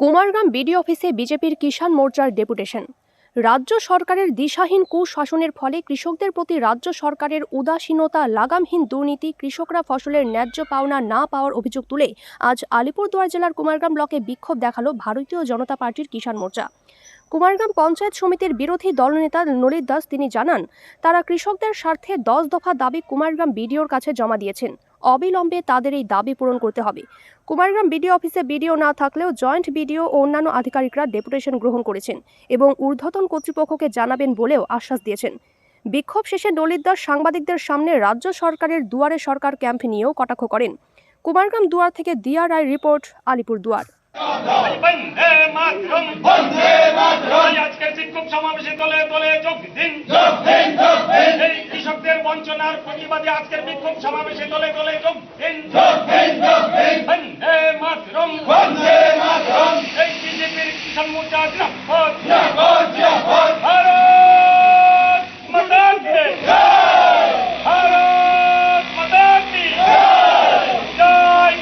Kumargram BD অফিসে বিজেপির কিষাণ মোর্চার ডেপুটেশন। রাজ্য সরকারের দিশাহীন কুশাসনের ফলে কৃষকদের প্রতি রাজ্য সরকারের উদাসীনতা, লাগামহীন দুর্নীতি, কৃষকরা ফসলের ন্যায্য পাওনা না পাওয়ার অভিযোগ তুলে আজ আলিপুরদুয়ার জেলার কুমারগ্রাম ব্লকে বিক্ষোভ দেখাল ভারতীয় জনতা পার্টির কিষাণ মোর্চা। কুমারগ্রাম পঞ্চায়েত সমিতির বিরোধী দলনেতা ললিত দাস তিনি জানান, তারা কৃষকদের স্বার্থে দশ দফা দাবি কুমারগ্রাম বিডিওর কাছে জমা দিয়েছেন। অবিলম্বে তাদের এই দাবি পূরণ করতে হবে। কুমারগ্রাম বিডিও অফিসে বিডিও না থাকলেও জয়েন্ট বিডিও ও অন্যান্য আধিকারিকরা ডেপুটেশন গ্রহণ করেছেন এবং ঊর্ধ্বতন কর্তৃপক্ষকে জানাবেন বলেও আশ্বাস দিয়েছেন। বিক্ষোভ শেষে ললিত দাস সাংবাদিকদের সামনে রাজ্য সরকারের দুয়ারে সরকার ক্যাম্প নিয়েও কটাক্ষ করেন। কুমারগ্রাম দুয়ার থেকে দিয়া রায় রিপোর্ট আলিপুর দুয়ার। সমাবেশে দলে দলে যোগ দিন। যোগ দিন যোগ দিন। এই কৃষকদের বঞ্চনার প্রতিবাদে আজকের বিক্ষোভ সমাবেশে দলে দলে যোগ দিন মাতরম। এই বিজেপির কিষাণ মোর্চা ভারত মাতা ভারত মাতা জয়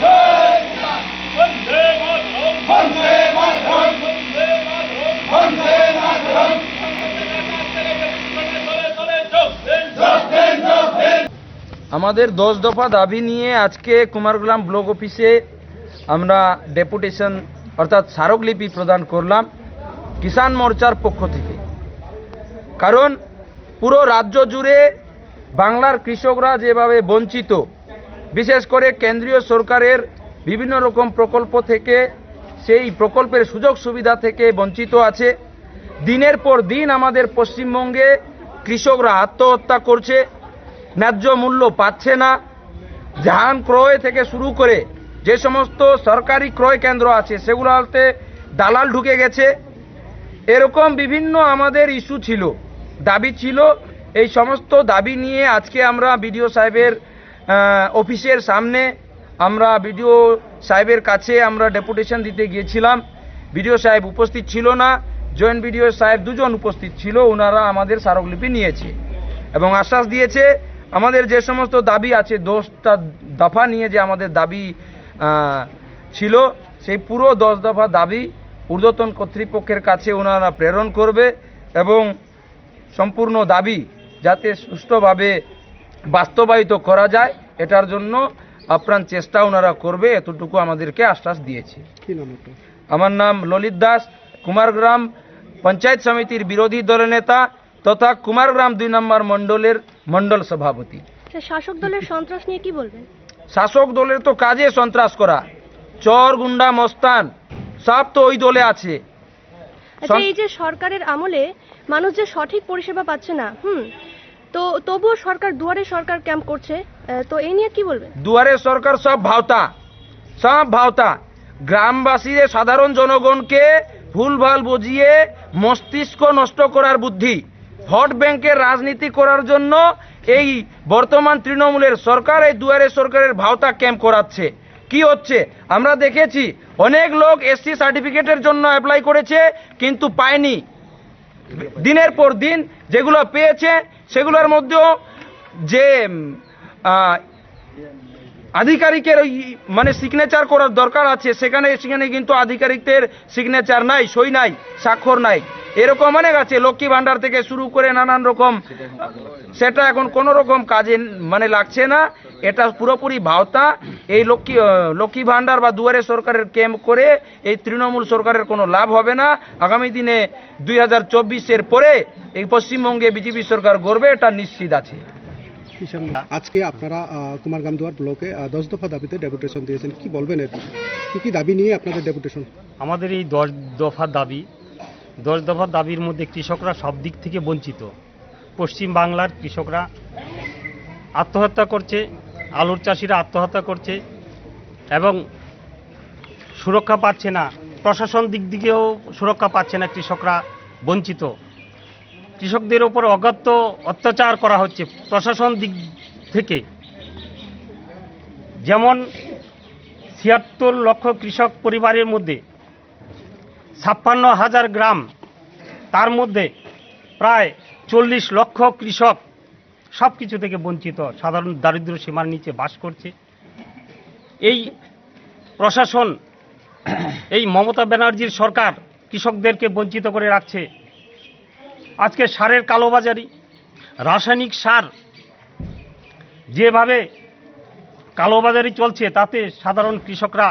জয় কিষাণ। বন্দে মাতরম। বন্দে মাতরম। বন্দে মাতরম। বন্দে মাতরম। আমাদের দশ দফা দাবি নিয়ে আজকে কুমারগ্রাম ব্লক অফিসে আমরা ডেপুটেশন অর্থাৎ স্মারকলিপি প্রদান করলাম কিষাণ মোর্চার পক্ষ থেকে। কারণ পুরো রাজ্য জুড়ে বাংলার কৃষকরা যেভাবে বঞ্চিত, বিশেষ করে কেন্দ্রীয় সরকারের বিভিন্ন রকম প্রকল্প থেকে সেই প্রকল্পের সুযোগ সুবিধা থেকে বঞ্চিত আছে। দিনের পর দিন আমাদের পশ্চিমবঙ্গে কৃষকরা আত্মহত্যা করছে। ন্যায্য মূল্য পাচ্ছে না। ধান ক্রয় থেকে শুরু করে যে সমস্ত সরকারি ক্রয় কেন্দ্র আছে, সেগুলোতে দালাল ঢুকে গেছে। এরকম বিভিন্ন আমাদের ইস্যু ছিল, দাবি ছিল। এই সমস্ত দাবি নিয়ে আজকে আমরা বিডিও সাহেবের অফিসের সামনে আমরা বিডিও সাহেবের কাছে আমরা ডেপুটেশন দিতে গিয়েছিলাম। বিডিও সাহেব উপস্থিত ছিল না, জয়েন্ট বিডিও সাহেব দুজন উপস্থিত ছিল ওনারা আমাদের স্মারকলিপি নিয়েছে এবং আশ্বাস দিয়েছে আমাদের যে সমস্ত দাবি আছে দশটা দফা নিয়ে যে আমাদের দাবি ছিল সেই পুরো দশ দফা দাবি ঊর্ধ্বতন কর্তৃপক্ষের কাছে ওনারা প্রেরণ করবে এবং সম্পূর্ণ দাবি যাতে সুষ্ঠুভাবে বাস্তবায়িত করা যায় এটার জন্য আপ্রাণ চেষ্টা ওনারা করবে এতটুকু আমাদেরকে আশ্বাস দিয়েছে। আমার নাম ললিত দাস কুমারগ্রাম পঞ্চায়েত সমিতির বিরোধী দলের নেতা তথা কুমারগ্রাম দুই নম্বর মণ্ডলের মণ্ডল সভাপতি। শাসক দলের সন্ত্রাস নিয়ে কি বলবেন? শাসক দলের তো কাজে সন্ত্রাস করা। চর গুন্ডা মস্তান সব তো ওই দলে আছে। আচ্ছা এই যে সরকারের আমলে মানুষ যে সঠিক পরিষেবা পাচ্ছে না হুম তো তবুও সরকার দুয়ারে সরকার ক্যাম্প করছে তো এই নিয়ে কি বলবেন? দুয়ারে সরকার সব ভাওতা সব ভাওতা। গ্রামবাসীদের সাধারণ জনগণকে ভুলভাল বুঝিয়ে মস্তিষ্ক নষ্ট করার বুদ্ধি। ভোট ব্যাংকের রাজনীতি করার জন্য এই বর্তমান তৃণমূলের সরকার, এই দুয়ারে সরকারের ভাওতা ক্যাম্প করাচ্ছে। কি হচ্ছে? আমরা দেখেছি অনেক লোক এসসি সার্টিফিকেটের জন্য অ্যাপ্লাই করেছে, কিন্তু পায়নি। দিনের পর দিন যেগুলো পেয়েছে, সেগুলোর মধ্যেও যে আধিকারিকের ওই মানে সিগনেচার করার দরকার আছে। সেখানে সেখানে কিন্তু আধিকারিকদের সিগনেচার নাই, সই নাই, স্বাক্ষর নাই। এরকম অনেক আছে, লক্ষ্মী ভান্ডার থেকে শুরু করে নানান রকম। সেটা এখন কোনো রকম কাজে মানে লাগছে না। এটা পুরোপুরি ভাওতা। এই লক্ষ্মী লক্ষ্মী ভান্ডার বা দুয়ারে সরকারের ক্যাম্প করে এই তৃণমূল সরকারের কোনো লাভ হবে না। আগামী দিনে দুই হাজার পরে এই পশ্চিমবঙ্গে বিজেপি সরকার গড়বে, এটা নিশ্চিত আছে। আজকে আপনারা আহ, কুমারগ্রাম দুয়ার ব্লকে দশ দফা দাবিতে ডেপুটেশন দিয়েছেন। কি বলবেন এর? কি কি দাবি নিয়ে আপনাদের ডেপুটেশন আমাদের এই দশ দফা দাবি দশ দফা দাবির মধ্যে কৃষকরা সব দিক থেকে বঞ্চিত। পশ্চিম বাংলার কৃষকরা আত্মহত্যা করছে আলুর চাষিরা আত্মহত্যা করছে এবং সুরক্ষা পাচ্ছে না। প্রশাসন দিক দিকেও সুরক্ষা পাচ্ছে না কৃষকরা বঞ্চিত। কৃষকদের ওপর অগত্য অত্যাচার করা হচ্ছে প্রশাসন দিক থেকে। যেমন ছিয়াত্তর লক্ষ কৃষক পরিবারের মধ্যে ছাপ্পান্ন হাজার গ্রাম, তার মধ্যে প্রায় চল্লিশ লক্ষ কৃষক সব কিছু থেকে বঞ্চিত, সাধারণ দারিদ্র্য সীমার নিচে বাস করছে। এই প্রশাসন, এই মমতা ব্যানার্জির সরকার কৃষকদেরকে বঞ্চিত করে রাখছে। আজকে সারের কালোবাজারি। রাসায়নিক সার যেভাবে কালোবাজারি চলছে তাতে সাধারণ কৃষকরা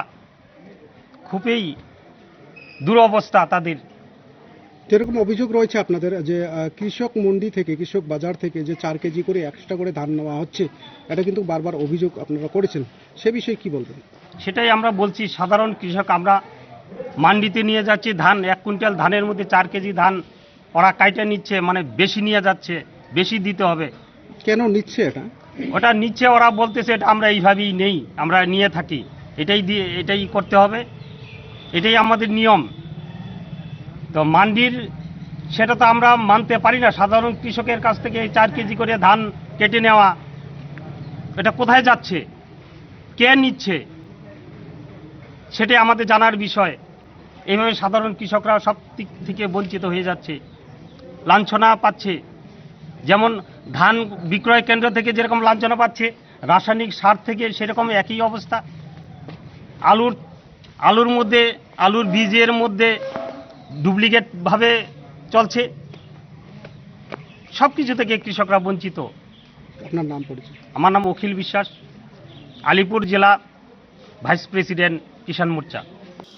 খুবই দুরবস্থা তাদের। যেরকম অভিযোগ রয়েছে আপনাদের যে কৃষক মন্ডি থেকে কৃষক বাজার থেকে যে চার কেজি করে এক্সট্রা করে ধান নেওয়া হচ্ছে এটা কিন্তু বারবার অভিযোগ আপনারা করেছেন। সে বিষয়ে কি বলবেন? সেটাই আমরা বলছি সাধারণ কৃষক আমরা মান্ডিতে নিয়ে যাচ্ছি ধান এক কুইন্টাল ধানের মধ্যে চার কেজি ধান ওরা কাইটে নিচ্ছে মানে বেশি নিয়ে যাচ্ছে বেশি দিতে হবে। কেন নিচ্ছে এটা? ওটা নিচ্ছে ওরা বলতেছে এটা আমরা এইভাবেই নেই আমরা নিয়ে থাকি। এটাই দিয়ে এটাই করতে হবে। এটাই আমাদের নিয়ম। তো মান্ডির সেটা তো আমরা মানতে পারি না। সাধারণ কৃষকের কাছ থেকে এই চার কেজি করে ধান কেটে নেওয়া এটা কোথায় যাচ্ছে? কে নিচ্ছে? সেটাই আমাদের জানার বিষয়। এইভাবে সাধারণ কৃষকরা সব দিক থেকে বঞ্চিত হয়ে যাচ্ছে। লাঞ্ছনা পাচ্ছে। যেমন ধান বিক্রয় কেন্দ্র থেকে যেরকম লাঞ্ছনা পাচ্ছে রাসায়নিক সার থেকে সেরকম একই অবস্থা। আলুর আলুর মধ্যে আলুর বীজের মধ্যে ডুপ্লিকেটভাবে চলছে। সব কিছু থেকে কৃষকরা বঞ্চিত। আপনার নাম পরিচয় আমার নাম অখিল বিশ্বাস। আলিপুর জেলা vice president Kisan Morcha.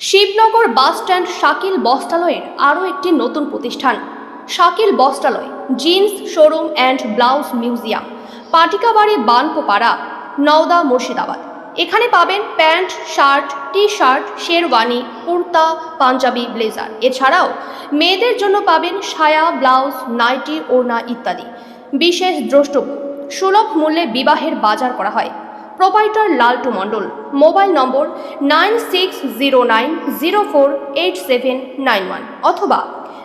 Shibnagar bus stand Shakil বস্ত্রালয়ের আরও একটি নতুন প্রতিষ্ঠান। Shakil Bastralaya, jeans, showroom and blouse museum, Patikabari Bankopara, Nowda Murshidabad. এখানে পাবেন pant, shirt T shirt sherwani, kurta, panjabi, blazer. এছাড়াও মেয়েদের জন্য পাবেন সায়া, ব্লাউজ, নাইটি, ওড়না ইত্যাদি। বিশেষ দ্রষ্টব্য, সুলভ মূল্যে বিবাহের বাজার করা হয়। Proprietor Laltu Mondal, mobile number nine six zero nine zero four eight seven nine one অথবা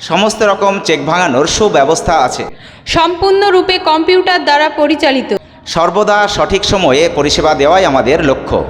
সমস্ত রকম চেক ভাঙানোর সুব্যবস্থা আছে। সম্পূর্ণরূপে কম্পিউটার দ্বারা পরিচালিত। সর্বদা সঠিক সময়ে পরিষেবা দেওয়াই আমাদের লক্ষ্য।